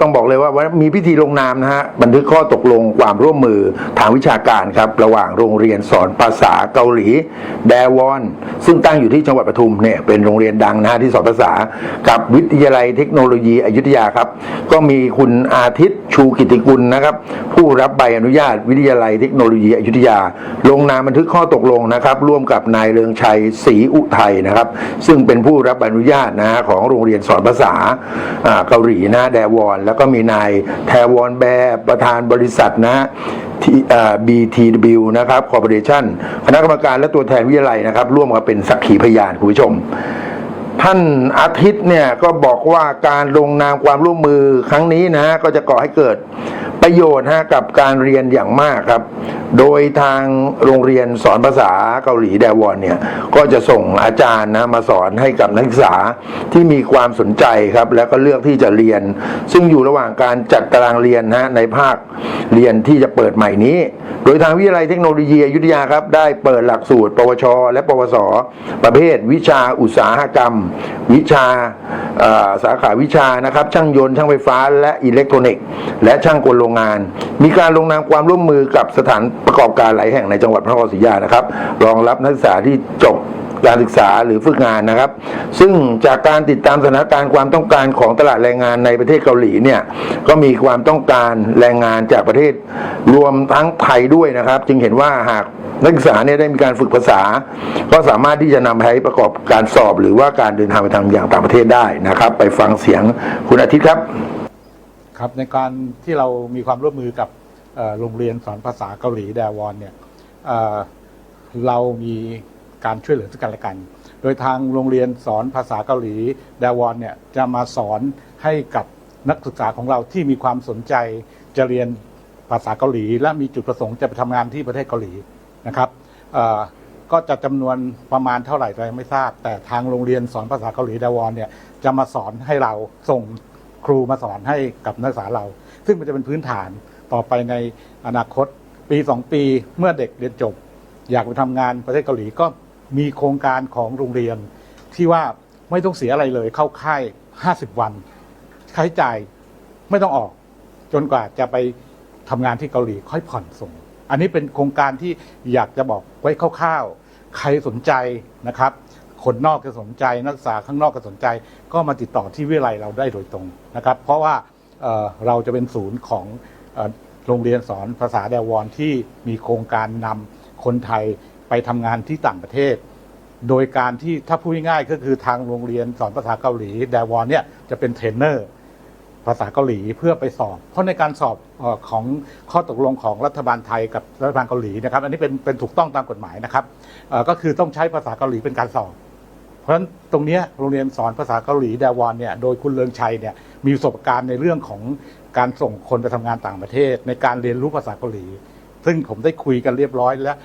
ต้องบอกเลยว่ามีพิธีลงนามนะฮะบันทึกข้อตกลงความร่วมมือทางวิชาการครับ ระหว่างโรงเรียนสอนภาษาเกาหลี แดวอน ซึ่งตั้งอยู่ที่จังหวัดปทุมเนี่ยเป็นโรงเรียนดังนะฮะที่สอนภาษา กับวิทยาลัยเทคโนโลยีอยุธยาครับ ก็มีคุณอาทิตย์ชูกิติกุลนะครับ ผู้รับใบอนุญาตวิทยาลัยเทคโนโลยีอยุธยา ลงนามบันทึกข้อตกลงนะครับ ร่วมกับนายเรืองชัยศรีอุทัยนะครับ ซึ่งเป็นผู้รับใบอนุญาตนะฮะของโรงเรียนสอนภาษาอ่าเกาหลีนะแดวอนแล้วก็มีนายแทวอนแบร์ประธานบริษัทนะที่อ่า BTW นะครับคอร์ปอเรชั่นคณะกรรมการและตัวแทนวิทยาลัยนะครับ ร่วมกันเป็นสักขีพยานคุณผู้ชม ท่านอาทิตย์เนี่ยก็บอกว่าการลงนามความร่วมมือครั้งนี้นะก็จะก่อให้เกิดประโยชน์ฮะกับการเรียนอย่างมากครับ โดยทางโรงเรียนสอนภาษาเกาหลีแดวอนเนี่ยก็จะส่งอาจารย์นะมาสอนให้กับนักศึกษาที่มีความสนใจครับ แล้วก็เลือกที่จะเรียน ซึ่งอยู่ระหว่างการจัดตารางเรียนนะฮะในภาคเรียนที่จะเปิดใหม่นี้ โดยทางวิทยาลัยเทคโนโลยีอยุธยาครับได้เปิดหลักสูตร ปวช และปวส ประเภทวิชาอุตสาหกรรมวิชาสาขาวิชานะครับ ช่างยนต์ช่างไฟฟ้า และอิเล็กทรอนิกส์ และช่างกลโรงงาน มีการลงนามความร่วมมือกับสถานประกอบการหลายแห่งในจังหวัดพระนครศรีอยุธยานะครับ รองรับนักศึกษาที่จบ การศึกษาหรือฝึกงานนะครับ ซึ่งจากการติดตามสถานการณ์ความต้องการของตลาดแรงงานในประเทศเกาหลีเนี่ยก็มีความต้องการแรงงานจากประเทศรวมทั้งไทยด้วยนะครับ จึงเห็นว่าหากนักศึกษาเนี่ยได้มีการฝึกภาษา ก็สามารถที่จะนำไปประกอบการสอบหรือว่าการเดินทางไปทำอย่างต่างประเทศได้นะครับ ไปฟังเสียงคุณอาทิตย์ครับ ครับในการที่เรามีความร่วมมือกับโรงเรียนสอนภาษาเกาหลีแดวอนเนี่ยเรามี การช่วยเหลือซึ่งกันและกัน โดยทางโรงเรียนสอนภาษาเกาหลีแดวอนเนี่ยจะมาสอนให้กับนักศึกษาของเราที่มีความสนใจจะเรียนภาษาเกาหลี และมีจุดประสงค์จะไปทำงานที่ประเทศเกาหลีนะครับก็จะจำนวนประมาณเท่าไหร่เรายังไม่ทราบ แต่ทางโรงเรียนสอนภาษาเกาหลีแดวอนเนี่ยจะมาสอนให้เราส่งครูมาสอนให้กับนักศึกษาเรา ซึ่งมันจะเป็นพื้นฐานต่อไปในอนาคตปีสองปีเมื่อเด็กเรียนจบ อยากไปทำงานประเทศเกาหลีก็ มีโครงการของโรงเรียน ที่ว่าไม่ต้องเสียอะไรเลย เข้าค่าย 50 วันค่าใช้จ่ายไม่ต้องออก จนกว่าจะไปทำงานที่เกาหลีค่อยผ่อนส่ง อันนี้เป็นโครงการที่อยากจะบอกไว้คร่าวๆ ใครสนใจนะครับ คนนอกก็สนใจนักศึกษาข้างนอกก็สนใจ ก็มาติดต่อที่วิทยาลัยเราได้โดยตรงนะครับ เพราะว่าเเราจะเป็นศูนย์ของโรงเรียนสอนภาษาแดวอนที่มีโครงการนำคนไทย ไปทำงานที่ต่างประเทศ โดยการที่ถ้าพูดง่ายๆก็คือทางโรงเรียนสอนภาษาเกาหลีแดวอนเนี่ยจะเป็นเทรนเนอร์ภาษาเกาหลีเพื่อไปสอบ เพราะในการสอบออของข้อตกลงของรัฐบาลไทยกับรัฐบาลเกาหลีนะครับอันนี้เป็นเป็นถูกต้องตามกฎหมายนะครับก็คือต้องใช้ภาษาเกาหลีเป็นการสอบ เพราะฉะนั้นตรงนี้โรงเรียนสอนภาษาเกาหลีแดวอนเนี่ยโดยคุณเลืองชัยเนี่ยมีประสบการณ์ในเรื่องของการส่งคนไปทำงานต่างประเทศ ในการเรียนรู้ภาษาเกาหลี ซึ่งผมได้คุยกันเรียบร้อยแล้ว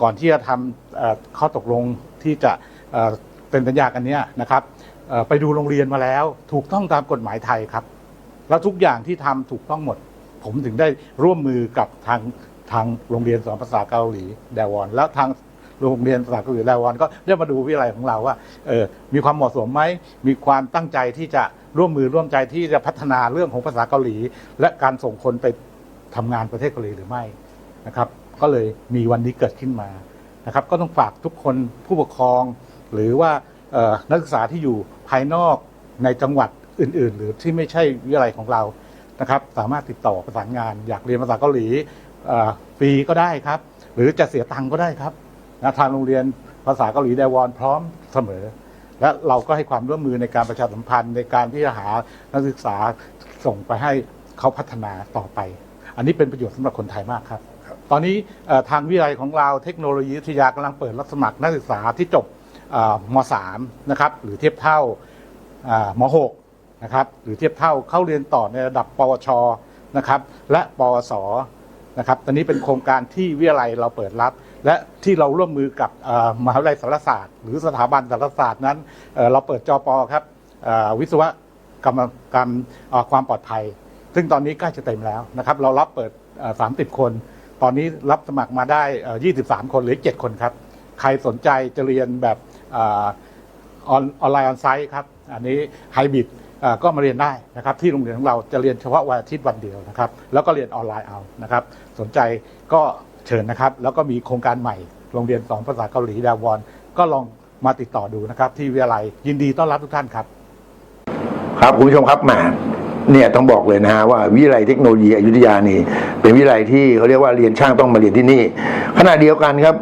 ก่อนที่จะทำข้อตกลงที่จะเป็นสัญญากันเนี้ยนะครับไปดูโรงเรียนมาแล้ว ถูกต้องตามกฎหมายไทยครับ แล้วทุกอย่างที่ทำถูกต้องหมด ผมถึงได้ร่วมมือกับทางทางโรงเรียนสอนภาษาเกาหลีแดวอน แล้วทางโรงเรียนภาษาเกาหลีแดวอนก็ได้มาดูวิทยาลัยของเราว่าเออมีความเหมาะสมไหมมีความตั้งใจที่จะร่วมมือร่วมใจที่จะพัฒนาเรื่องของภาษาเกาหลี และการส่งคนไปทำงานประเทศเกาหลีหรือไม่นะครับ ก็เลยมีวันนี้เกิดขึ้นมานะครับ ก็ต้องฝากทุกคนผู้ปกครอง หรือว่านักศึกษาที่อยู่ภายนอกในจังหวัดอื่น ๆ หรือที่ไม่ใช่วิทยาลัยของเรานะครับ สามารถติดต่อประสานงาน อยากเรียนภาษาเกาหลีฟรีก็ได้ครับ หรือจะเสียตังค์ก็ได้ครับนะทางโรงเรียนภาษาเกาหลีไดวอนพร้อมเสมอ และเราก็ให้ความร่วมมือในการประชาสัมพันธ์ในการที่จะหานักศึกษาส่งไปให้เขาพัฒนาต่อไป อันนี้เป็นประโยชน์สำหรับคนไทยมากครับ ตอนนี้ทางวิทยาลัยของเราเทคโนโลยีวิทยากำลังเปิดรับสมัครนักศึกษาที่จบม .3 นะครับหรือเทียบเท่าอ่าม 6 นะครับหรือเทียบเท่าเข้าเรียนต่อในระดับ ปวชนะครับและปวสนะครับตอนนี้เป็นโครงการที่วิทยาลัยเราเปิดรับ และที่เราร่วมมือกับมหาวิทยาลัยสารศาสตร์ หรือสถาบันสารศาสตร์นั้น เราเปิดจอปอครับวิศวกรรมกรรมความปลอดภัย ซึ่งตอนนี้ใกล้จะเต็มแล้วนะครับเรารับเปิด 30 คน ตอนนี้รับสมัครมาได้ 23 คนหรือ 7 คนครับ ใครสนใจจะเรียนแบบอออนไลน์ออนไซต์ครับ อันนี้ไฮบริดก็มาเรียนได้นะครับ ที่โรงเรียนของเราจะเรียนเฉพาะวันอาทิตย์วันเดียวนะครับ แล้วก็เรียนออนไลน์เอานะครับ สนใจก็เชิญนะครับ แล้วก็มีโครงการใหม่ โรงเรียนสอนภาษาเกาหลีดาวอนก็ลองมาติดต่อดูนะครับ ที่วิทยาลัยยินดีต้อนรับทุกท่านครับ ครับคุณผู้ชมครับแหม เนี่ยต้องบอกเลยนะฮะว่าวิทยาลัยเทคโนโลยีอยุธยานี่ เป็นวิทยาลัยที่เขาเรียกว่าเรียนช่างต้องมาเรียนที่นี่ขณะเดียวกันครับ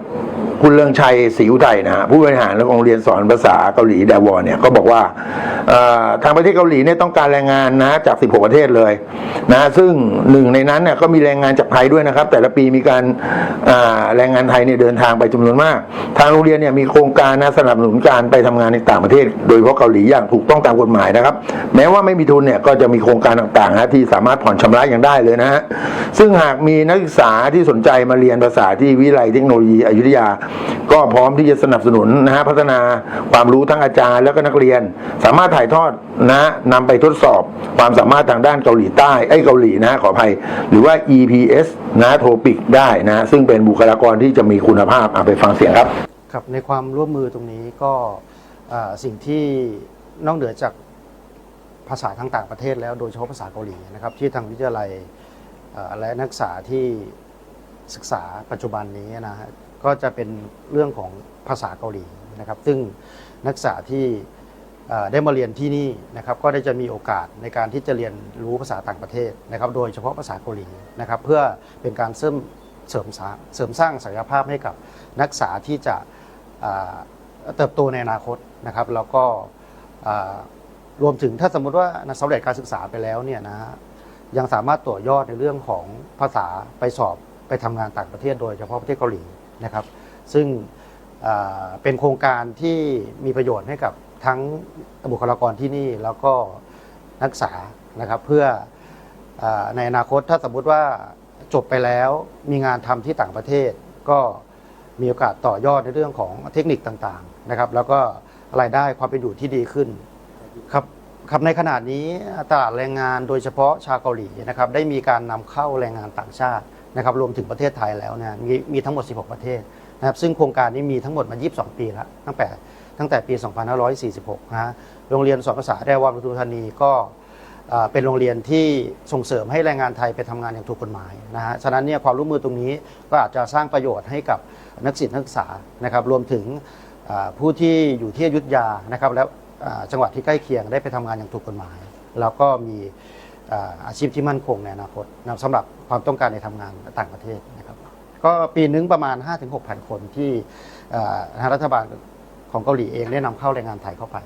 คุณเลืองชัยศรีอุทัยนะฮะผู้บริหารโรงเรียนสอนภาษาเกาหลีดาวอเนี่ยก็บอกว่าทางประเทศเกาหลีเนี่ยต้องการแรงงานนะจาก 16 ประเทศเลยนะซึ่งหนึ่งในนั้นเนี่ยก็มีแรงงานจากไทยด้วยนะครับ แต่ละปีมีการแรงงานไทยเนี่ยเดินทางไปจำนวนมาก ทางโรงเรียนเนี่ยมีโครงการนะสนับสนุนการไปทำงานในต่างประเทศ โดยเฉพาะเกาหลีอย่างถูกต้องตามกฎหมายนะครับ แม้ว่าไม่มีทุนเนี่ยก็จะมีโครงการต่างๆนะที่สามารถผ่อนชำระอย่างได้เลยนะฮะซึ่งหากมีนักศึกษาที่สนใจมาเรียนภาษาที่วิทยาลัยเทคโนโลยีอยุธยาก็พร้อมที่จะสนับสนุนนะฮะพัฒนาความรู้ทั้งอาจารย์แล้วก็นักเรียน สามารถถ่ายทอดนะนำไปทดสอบความสามารถทางด้านเกาหลีใต้ไอ้เกาหลีนะขออภัย หรือว่า EPS นะโทปิกได้นะซึ่งเป็นบุคลากรที่จะมีคุณภาพอะไปฟังเสียงครับครับในความร่วมมือตรงนี้ก็สิ่งที่นอกเหนือจากภาษาทางต่างประเทศแล้วโดยเฉพาะภาษาเกาหลีนะครับที่ทางวิทยาลัยและนักศึกษาที่ศึกษาปัจจุบันนี้นะฮะ ก็จะเป็นเรื่องของภาษาเกาหลีนะครับ ซึ่งนักศึกษาที่ได้มาเรียนที่นี่นะครับก็ได้จะมีโอกาสในการที่จะเรียนรู้ภาษาต่างประเทศนะครับ โดยเฉพาะภาษาเกาหลีนะครับ เพื่อเป็นการเสริมเสริมสร้างเสริมสร้างศักยภาพให้กับนักศึกษาที่จะเติบโตในอนาคตนะครับ แล้วก็รวมถึงถ้าสมมุติว่าสำเร็จการศึกษาไปแล้วเนี่ยนะฮะยังสามารถต่อยอดในเรื่องของภาษาไปสอบไปทำงานต่างประเทศ โดยเฉพาะประเทศเกาหลี นะครับ ซึ่งเป็นโครงการที่มีประโยชน์ให้กับทั้งบุคลากรที่นี่แล้วก็นักศึกษานะครับ เพื่ออในอนาคตถ้าสมมุติว่าจบไปแล้วมีงานทำที่ต่างประเทศ ก็มีโอกาสต่อยอดในเรื่องของเทคนิคต่างๆนะครับ แล้วก็รายได้ความเป็นอยู่ที่ดีขึ้นครับครับในขณะนี้ตลาดแรงงานโดยเฉพาะชาวเกาหลีนะครับ ได้มีการนำเข้าแรงงานต่างชาติ นะครับรวมถึงประเทศไทยแล้วเนี่ยมีมีทั้งหมด 16 ประเทศนะครับซึ่งโครงการนี้มีทั้งหมดมา 22 ปีแล้วตั้งแต่ตั้งแต่ปี 2546 นะโรงเรียนสอนภาษาแดวอนปทุมธานีก็เป็นโรงเรียนที่ส่งเสริมให้แรงงานไทยไปทำงานอย่างถูกกฎหมายนะฮะ ฉะนั้นเนี่ยความร่วมมือตรงนี้ก็อาจจะสร้างประโยชน์ให้กับนักศึกษานักศึกษานะครับ รวมถึงผู้ที่อยู่ที่อยุธยานะครับ และจังหวัดที่ใกล้เคียงได้ไปทำงานอย่างถูกกฎหมาย แล้วก็มี อาชีพที่มั่นคงในอนาคตนะสำหรับความต้องการในทำงานต่างประเทศนะครับก็ปีนึงประมาณ 5-6,000 คนที่อ่าทางรัฐบาลของเกาหลีเองได้นำเข้าแรงงานไทยเข้าไป